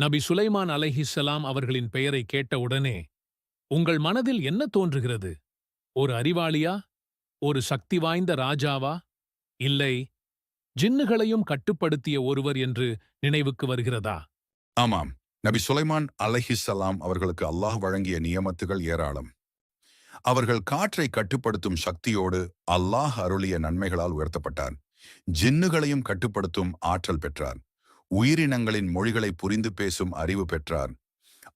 நபி சுலைமான் அலைஹிஸ்ஸலாம் அவர்களின் பெயரை கேட்டவுடனே உங்கள் மனதில் என்ன தோன்றுகிறது? ஒரு அறிவாளியா? ஒரு சக்தி வாய்ந்த ராஜாவா? இல்லை ஜின்னுகளையும் கட்டுப்படுத்திய ஒருவர் என்று நினைவுக்கு வருகிறதா? ஆமாம். நபி சுலைமான் அலஹிசலாம் அவர்களுக்கு அல்லாஹ் வழங்கிய நியமத்துகள் ஏராளம். அவர்கள் காற்றை கட்டுப்படுத்தும் சக்தியோடு அல்லாஹ் அருளிய நன்மைகளால் உயர்த்தப்பட்டார். ஜின்னுகளையும் கட்டுப்படுத்தும் ஆற்றல் பெற்றார். உயிரினங்களின் மொழிகளை புரிந்து பேசும் அறிவு பெற்றார்.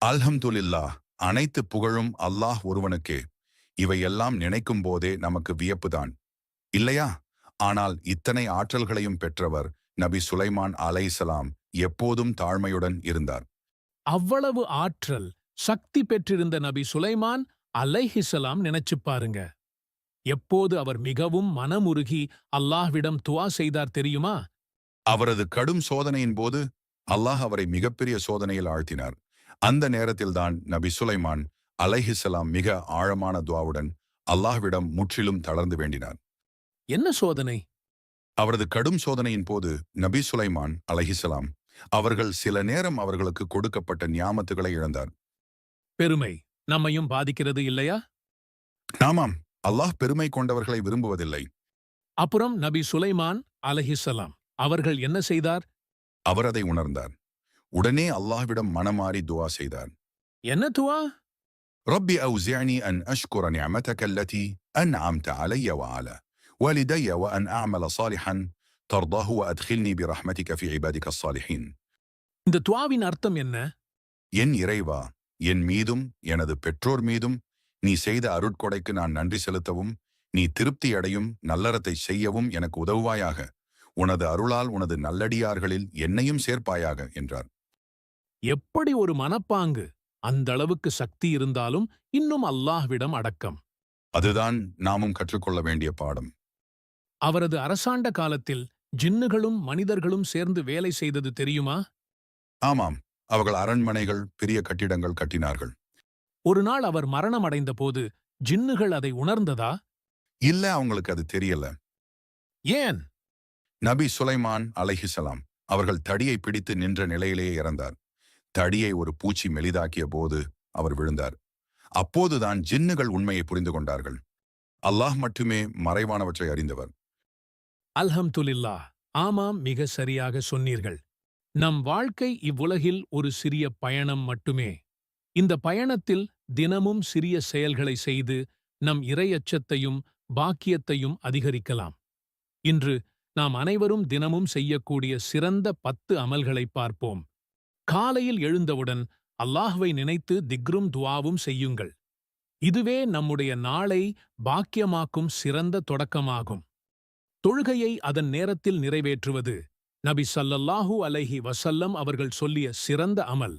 அல்ஹம்துலில்லாஹ் அனைத்து புகழும் அல்லாஹ் ஒருவனுக்கே. இவையெல்லாம் நினைக்கும் போதே நமக்கு வியப்புதான். இல்லையா? ஆனால் இத்தனை ஆற்றல்களையும் பெற்றவர் நபி சுலைமான் அலைசலாம் எப்போதும் தாழ்மையுடன் இருந்தார். அவ்வளவு ஆற்றல் சக்தி பெற்றிருந்த நபி சுலைமான் அலைஹிசலாம் நினைச்சுப் பாருங்க. எப்போது அவர் மிகவும் மனமுருகி அல்லாஹ்விடம் துவா செய்தார் தெரியுமா? அவரது கடும் சோதனையின் போது அல்லாஹ் அவரை மிகப்பெரிய சோதனையில் ஆழ்த்தினார். அந்த நேரத்தில்தான் நபி சுலைமான் அலைஹிசலாம் மிக ஆழமான துவாவுடன் அல்லாஹ்விடம் முற்றிலும் தளர்ந்து வேண்டினார். என்ன சோதனை? அவரது கடும் சோதனையின் போது நபி சுலைமான் அலைஹிசலாம் அவர்கள் சில நேரம் அவர்களுக்கு கொடுக்கப்பட்ட ஞாமத்துகளை இழந்தார். பெருமை நம்மையும் பாதிக்கிறது இல்லையா? ஆமாம் அல்லாஹ் பெருமை கொண்டவர்களை விரும்புவதில்லை. அப்புறம் நபி சுலைமான் அலஹிசலாம் அவர்கள் என்ன செய்தார் அவர் அதை உணர்ந்தார் உடனே அல்லாஹ்விடம் மனமாறி துவா செய்தார் என்ன துவா ربي أوزعني أن أشكر نعمتك التي أنعمت علي وعلى والدي وأن أعمل صالحا ترضاه وأدخلني برحمتك في عبادك الصالحين இந்த துவாவின் அர்த்தம் என்ன என் இறைவா என் மீதும் எனது பெற்றோர் மீதும் நீ செய்த அருட்கொடைக்கு நான் நன்றி செலுத்தவும் நீ திருப்தி அடையும் நல்லறத்தை செய்யவும் எனக்கு உதவுவாயாக உனது அருளால் உனது நல்லடியார்களில் என்னையும் சேர்ப்பாயாக என்றார். எப்படி ஒரு மனப்பாங்கு அந்த அளவுக்கு சக்தி இருந்தாலும் இன்னும் அல்லாஹ்விடம் அடக்கம். அதுதான் நாமும் கற்றுக்கொள்ள வேண்டிய பாடம். அவரது அரசாண்ட காலத்தில் ஜின்னுகளும் மனிதர்களும் சேர்ந்து வேலை செய்தது தெரியுமா? ஆமாம் அவர்கள் அரண்மனைகள் பெரிய கட்டிடங்கள் கட்டினார்கள். ஒரு நாள் அவர் மரணமடைந்த போது ஜின்னுகள் அதை உணர்ந்ததா? இல்ல அவங்களுக்கு அது தெரியல. ஏன்? நபி சுலைமான் அலைஹிசலாம் அவர்கள் தடியை பிடித்து நின்ற நிலையிலேயே இறந்தார். தடியை ஒரு பூச்சி மெலிதாக்கிய போது அவர் விழுந்தார். அப்போதுதான் ஜின்னுகள் உண்மையை புரிந்து கொண்டார்கள். அல்லாஹ் மட்டுமே மறைவானவற்றை அறிந்தவர். அல்ஹம்துலில்லா ஆமாம் மிக சரியாக சொன்னீர்கள். நம் வாழ்க்கை இவ்வுலகில் ஒரு சிறிய பயணம் மட்டுமே. இந்த பயணத்தில் தினமும் சிறிய செயல்களை செய்து நம் இரையச்சத்தையும் பாக்கியத்தையும் அதிகரிக்கலாம். இன்று நாம் அனைவரும் தினமும் செய்யக்கூடிய சிறந்த பத்து அமல்களை பார்ப்போம். காலையில் எழுந்தவுடன் அல்லாஹ்வை நினைத்து திக்ரும் துவாவும் செய்யுங்கள். இதுவே நம்முடைய நாளை பாக்கியமாக்கும் சிறந்த தொடக்கமாகும். தொழுகையை அதன் நேரத்தில் நிறைவேற்றுவது நபி சல்லல்லாஹூ அலைஹி வசல்லம் அவர்கள் சொல்லிய சிறந்த அமல்.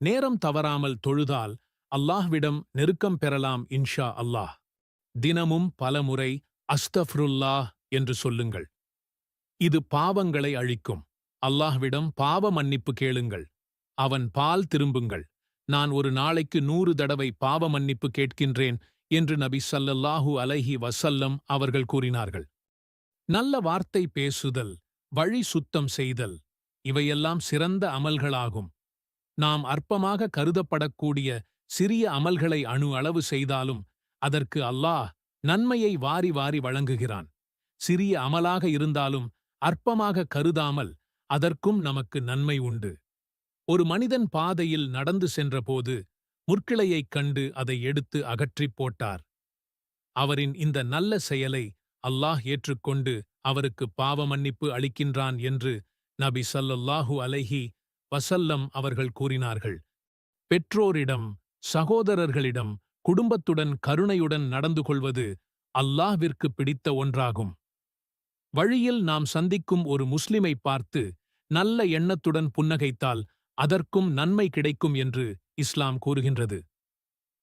நேரம் தவறாமல் தொழுதால் அல்லாஹ்விடம் நெருக்கம் பெறலாம் இன்ஷா அல்லாஹ். தினமும் பலமுறை அஸ்தஃப்ருல்லாஹ் என்று சொல்லுங்கள். இது பாவங்களை அழிக்கும். அல்லாஹ்விடம் பாவ மன்னிப்பு கேளுங்கள். அவன் பால் திரும்புங்கள். நான் ஒரு நாளைக்கு நூறு தடவை பாவ மன்னிப்பு கேட்கின்றேன் என்று நபி சல்லல்லாஹூ அலைஹி வசல்லம் அவர்கள் கூறினார்கள். நல்ல வார்த்தை பேசுதல் வழி சுத்தம் செய்தல் இவையெல்லாம் சிறந்த அமல்களாகும். நாம் அற்பமாக கருதப்படக்கூடிய சிறிய அமல்களை அணு அளவு செய்தாலும் அதற்கு அல்லாஹ் நன்மையை வாரி வாரி வழங்குகிறான். சிறிய அமலாக இருந்தாலும் அற்பமாக கருதாமல் அதற்கும் நமக்கு நன்மை உண்டு. ஒரு மனிதன் பாதையில் நடந்து சென்றபோது முற்கிளையைக் கண்டு அதை எடுத்து அகற்றிப் போட்டார். அவரின் இந்த நல்ல செயலை அல்லாஹ் ஏற்றுக்கொண்டு அவருக்கு பாவ மன்னிப்பு அளிக்கின்றான் என்று நபி சல்லல்லாஹு அலைஹி வசல்லம் அவர்கள் கூறினார்கள். பெற்றோரிடம் சகோதரர்களிடம் குடும்பத்துடன் கருணையுடன் நடந்து கொள்வது அல்லாஹ்விற்கு பிடித்த ஒன்றாகும். வழியில் நாம் சந்திக்கும் ஒரு முஸ்லிமை பார்த்து நல்ல எண்ணத்துடன் புன்னகைத்தால் அதற்கும் நன்மை கிடைக்கும் என்று இஸ்லாம் கூறுகின்றது.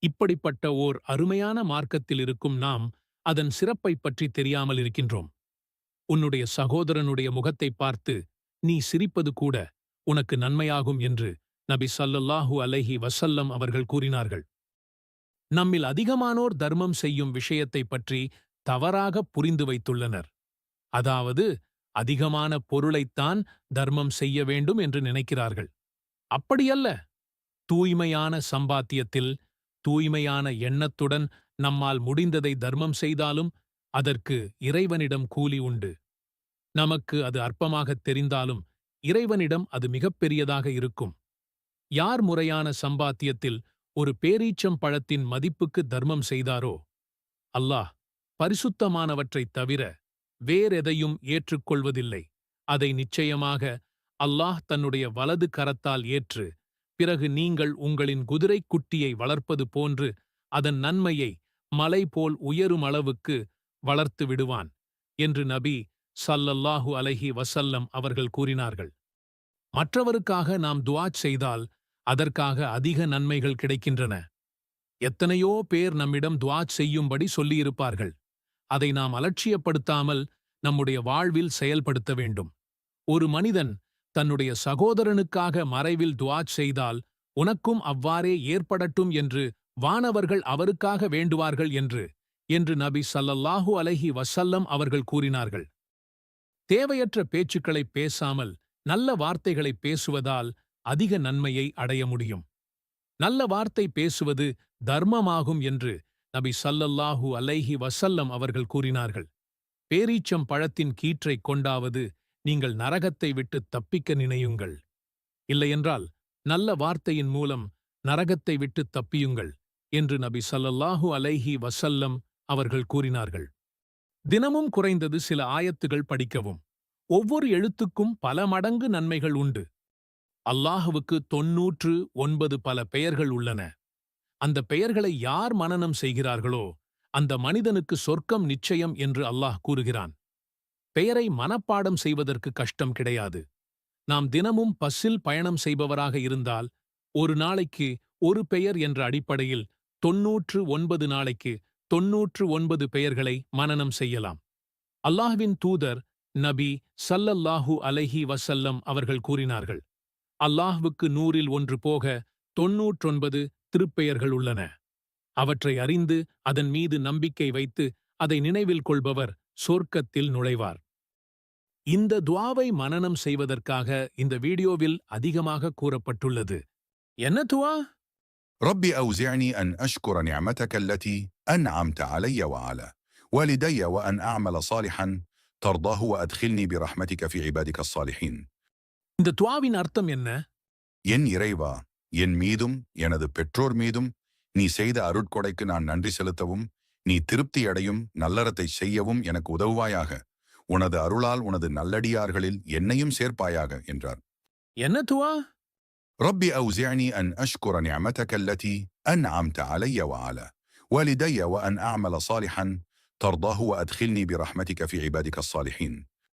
இப்படிப்பட்ட ஓர் அருமையான மார்க்கத்தில் இருக்கும் நாம் அதன் சிறப்பைப் பற்றி தெரியாமல் இருக்கின்றோம். உன்னுடைய சகோதரனுடைய முகத்தைப் பார்த்து நீ சிரிப்பது கூட உனக்கு நன்மையாகும் என்று நபி சல்லல்லாஹு அலைஹி வசல்லம் அவர்கள் கூறினார்கள். நம்மில் அதிகமானோர் தர்மம் செய்யும் விஷயத்தைப் பற்றி தவறாக புரிந்து வைத்துள்ளனர். அதாவது அதிகமான பொருளைத்தான் தர்மம் செய்ய வேண்டும் என்று நினைக்கிறார்கள். அப்படியல்ல. தூய்மையான சம்பாத்தியத்தில் தூய்மையான எண்ணத்துடன் நம்மால் முடிந்ததை தர்மம் செய்தாலும் அதற்கு இறைவனிடம் கூலி உண்டு. நமக்கு அது அற்பமாகத் தெரிந்தாலும் இறைவனிடம் அது மிகப்பெரியதாக இருக்கும். யார் முறையான சம்பாத்தியத்தில் ஒரு பேரீச்சம் பழத்தின் மதிப்புக்கு தர்மம் செய்தாரோ? அல்லாஹ் பரிசுத்தமானவற்றைத் தவிர வேறெதையும் ஏற்றுக்கொள்வதில்லை. அதை நிச்சயமாக அல்லாஹ் தன்னுடைய வலது கரத்தால் ஏற்று பிறகு நீங்கள் உங்களின் குதிரைக் குட்டியை வளர்ப்பது போன்று அதன் நன்மையை மலை போல் உயரும் அளவுக்கு வளர்த்து விடுவான் என்று நபி சல்லல்லாஹு அலஹி வசல்லம் அவர்கள் கூறினார்கள். மற்றவருக்காக நாம் துவா செய்தால் அதற்காக அதிக நன்மைகள் கிடைக்கின்றன. எத்தனையோ பேர் நம்மிடம் துவா செய்யும்படி சொல்லியிருப்பார்கள். அதை நாம் அலட்சியப்படுத்தாமல் நம்முடைய வாழ்வில் செயல்படுத்த வேண்டும். ஒரு மனிதன் தன்னுடைய சகோதரனுக்காக மறைவில் துவா செய்தால் உனக்கும் அவ்வாறே ஏற்படட்டும் என்று வானவர்கள் அவருக்காக வேண்டுவார்கள் என்று என்று நபி சல்லல்லாஹு அலைஹி வசல்லம் அவர்கள் கூறினார்கள். தேவையற்ற பேச்சுக்களை பேசாமல் நல்ல வார்த்தைகளை பேசுவதால் அதிக நன்மையை அடைய முடியும். நல்ல வார்த்தை பேசுவது தர்மமாகும் என்று நபி சல்லல்லாஹூ அலைஹி வசல்லம் அவர்கள் கூறினார்கள் பேரீச்சம் பழத்தின் கீற்றைக் கொண்டாவது நீங்கள் நரகத்தை விட்டு தப்பிக்க நினையுங்கள். இல்லையென்றால் நல்ல வார்த்தையின் மூலம் நரகத்தை விட்டு தப்பியுங்கள் என்று நபி சல்லல்லாஹூ அலைஹி வசல்லம் அவர்கள் கூறினார்கள். தினமும் குறைந்தது சில ஆயத்துகள் படிக்கவும். ஒவ்வொரு எழுத்துக்கும் பல மடங்கு நன்மைகள் உண்டு. அல்லாஹுவுக்கு தொன்னூற்று ஒன்பது பல பெயர்கள் உள்ளன. அந்த பெயர்களை யார் மனனம் செய்கிறார்களோ அந்த மனிதனுக்கு சொர்க்கம் நிச்சயம் என்று அல்லாஹ் கூறுகிறான். பெயரை மனப்பாடம் செய்வதற்கு கஷ்டம் கிடையாது. நாம் தினமும் பஸ்ஸில் பயணம் செய்பவராக இருந்தால் ஒரு நாளைக்கு ஒரு பெயர் என்ற அடிப்படையில் தொன்னூற்று ஒன்பது நாளைக்கு தொன்னூற்று ஒன்பது பெயர்களை மனனம் செய்யலாம். அல்லாஹ்வின் தூதர் நபி சல்லல்லாஹு அலைஹி வசல்லம் அவர்கள் கூறினார்கள். அல்லாஹ்வுக்கு நூறில் ஒன்று போக தொன்னூற்றொன்பது திருப்பெயர்கள் உள்ளன அவற்றை அறிந்து அதன் மீது நம்பிக்கை வைத்து அதை நினைவில் கொள்பவர் சொர்க்கத்தில் நுழைவார் இந்த துவாவை மனனம் செய்வதற்காக இந்த வீடியோவில் அதிகமாக கூறப்பட்டுள்ளது என்ன துவா رب أوزعني أن أشكر نعمتك التي أنعمت علي وعلى والدي وأن أعمل صالحا ترضاه وأدخلني برحمتك في عبادك الصالحين இந்த துவாவின் அர்த்தம் என்ன என் இறைவா என் மீதும் எனது பெற்றோர் மீதும் நீ செய்த அருட்கொடைக்கு நான் நன்றி செலுத்தவும் நீ திருப்தியடையும் நல்லறத்தை செய்யவும் எனக்கு உதவுவாயாக உனது அருளால் உனது நல்லடியார்களில் என்னையும் சேர்ப்பாயாக என்றார் என்ன துவா رب أوزعني أن أشكر نعمتك التي أنعمت علي وعلى والدي وأن أعمل صالحا ترضاه وأدخلني برحمتك في عبادك الصالحين